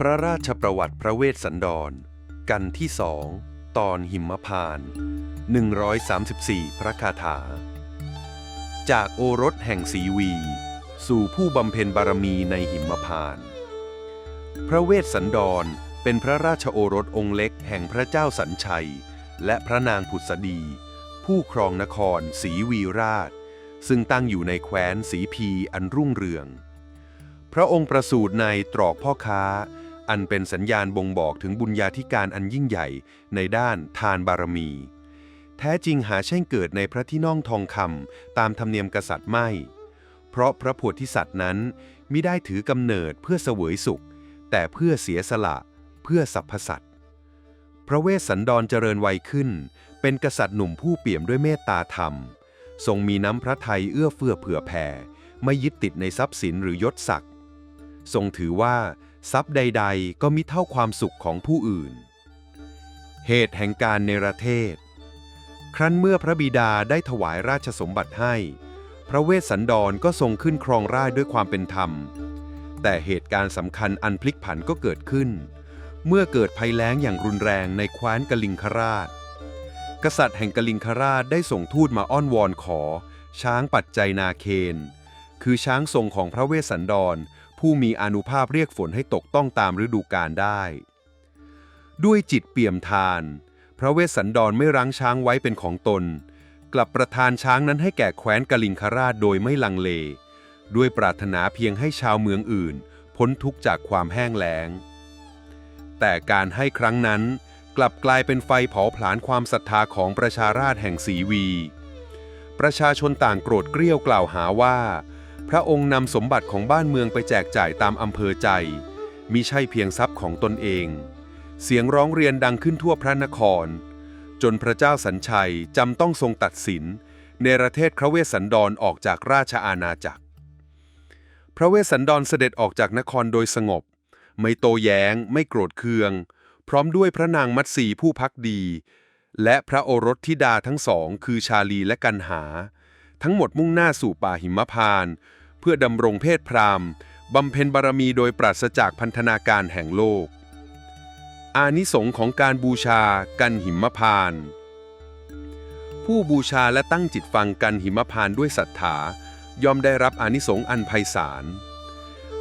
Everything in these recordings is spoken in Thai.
พระราชประวัติพระเวสสันดร กันที่สองตอนหิมพานต์134 พระคาถา จากโอรสแห่งสีวี สู่ผู้บำเพ็ญบารมีในหิมพานต์พระเวสสันดรเป็นพระราชโอรสองค์เล็กแห่งพระเจ้าสัญชัย และพระนางผุษดี ผู้ครองนครศรีวีราช ซึ่งตั้งอยู่ในแคว้นสีพีอันรุ่งเรือง พระองค์ประสูติในตรอกพ่อค้า อันเป็นสัญญาณบ่งบอกถึงบุญญาธิการอันยิ่งใหญ่ในด้านทานบารมี แท้จริงหาใช่เกิดในพระที่นั่งทองคำตามธรรมเนียมกษัตริย์ไม่ เพราะพระโพธิสัตว์นั้นมิได้ถือกำเนิดเพื่อเสวยสุข แต่เพื่อเสียสละ เพื่อสรรพสัตว์พระเวสสันดรเจริญวัยขึ้น เป็นกษัตริย์หนุ่มผู้เปี่ยมด้วยเมตตาธรรม ทรงมีน้ำพระทัยเอื้อเฟื้อเผื่อแผ่ ไม่ยึดติดในทรัพย์สินหรือยศศักดิ์ทรงถือว่า ทรัพย์ใด ๆ ก็มิเท่าความสุขของผู้อื่น เหตุแห่งการเนรเทศ ครั้นเมื่อพระบิดาได้ถวายราชสมบัติให้ พระเวสสันดรก็ทรงขึ้นครองราชด้วยความเป็นธรรม แต่เหตุการณ์สำคัญอันพลิกผันก็เกิดขึ้น เมื่อเกิดภัยแล้งอย่างรุนแรงในแคว้นกลิงคราช กษัตริย์แห่งกลิงคราชได้ส่งทูตมาอ้อนวอนขอ ช้างปัจจัยนาเคน คือช้างทรงของพระเวสสันดร ผู้มีอนุภาพเรียกฝนให้ตกต้องตามฤดูกาลได้ ด้วยจิตเปี่ยมทาน พระเวสสันดรไม่รั้งช้างไว้เป็นของตน กลับประทานช้างนั้นให้แก่แคว้นกลิงคราชโดยไม่ลังเล ด้วยปรารถนาเพียงให้ชาวเมืองอื่น พ้นทุกข์จากความแห้งแล้ง แต่การให้ครั้งนั้นกลับกลายเป็นไฟเผาผลาญความศรัทธาของประชาราษฎรแห่งสีวี ประชาชนต่างโกรธเกรี้ยวกล่าวหาว่า พระองค์นำสมบัติของบ้านเมืองไปแจกจ่ายตามอำเภอใจ มิใช่เพียงทรัพย์ของตนเอง เสียงร้องเรียนดังขึ้นทั่วพระนคร จนพระเจ้าสัญชัยจำต้องทรงตัดสินเนประเทศพระเวสสันดรออกจากราชอาณาจักร พระเวสสันดรเสด็จออกจากนครโดยสงบ ไม่โตแย้ง ไม่โกรธเคือง พร้อมด้วยพระนางมัตสีผู้พักดี และพระโอรสธิดาทั้งสองคือชาลีและกันหา ทั้งหมดมุ่งหน้าสู่ป่าหิมพานต์เพื่อดำรงเพศพราหมณ์บำเพ็ญบารมีโดยปราศจากพันธนาการแห่งโลก อานิสงส์ของการบูชากันหิมพานต์ผู้บูชาและตั้งจิตฟังกันหิมพานต์ด้วยศรัทธาย่อมได้รับอานิสงส์อันไพศาล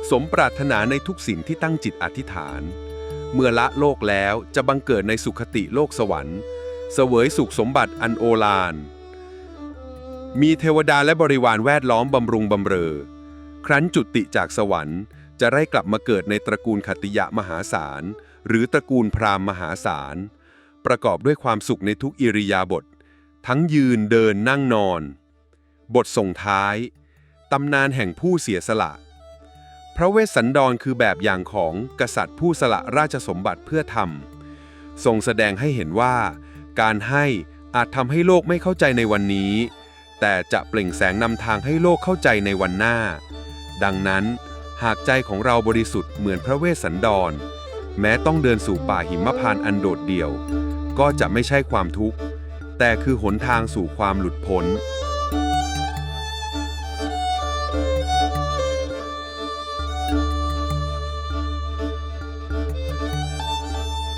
สมปรารถนาในทุกสิ่งที่ตั้งจิตอธิษฐาน เมื่อละโลกแล้วจะบังเกิดในสุขติโลกสวรรค์ เสวยสุขสมบัติอันโอฬาร มีเทวดาและบริวารแวดล้อมบำรุงบำเรอ ครั้นจุติจากสวรรค์ จะได้กลับมาเกิดในตระกูลขติยะมหาศาล หรือตระกูลพราหมณ์มหาศาล ประกอบด้วยความสุขในทุกอิริยาบถทั้งยืนเดินนั่งนอน บทส่งท้าย ตำนานแห่งผู้เสียสละ พระเวสสันดรคือแบบอย่างของกษัตริย์ผู้สละราชสมบัติเพื่อทำทรงแสดงให้เห็นว่า การให้อาจทำให้โลกไม่เข้าใจในวันนี้ แต่จะเปล่งแสงนำทางให้โลกเข้าใจในวันหน้า ดังนั้น หากใจของเราบริสุทธิ์เหมือนพระเวสสันดร แม้ต้องเดินสู่ป่าหิมพานต์อันโดดเดี่ยว ก็จะไม่ใช่ความทุกข์ แต่คือหนทางสู่ความหลุดพ้น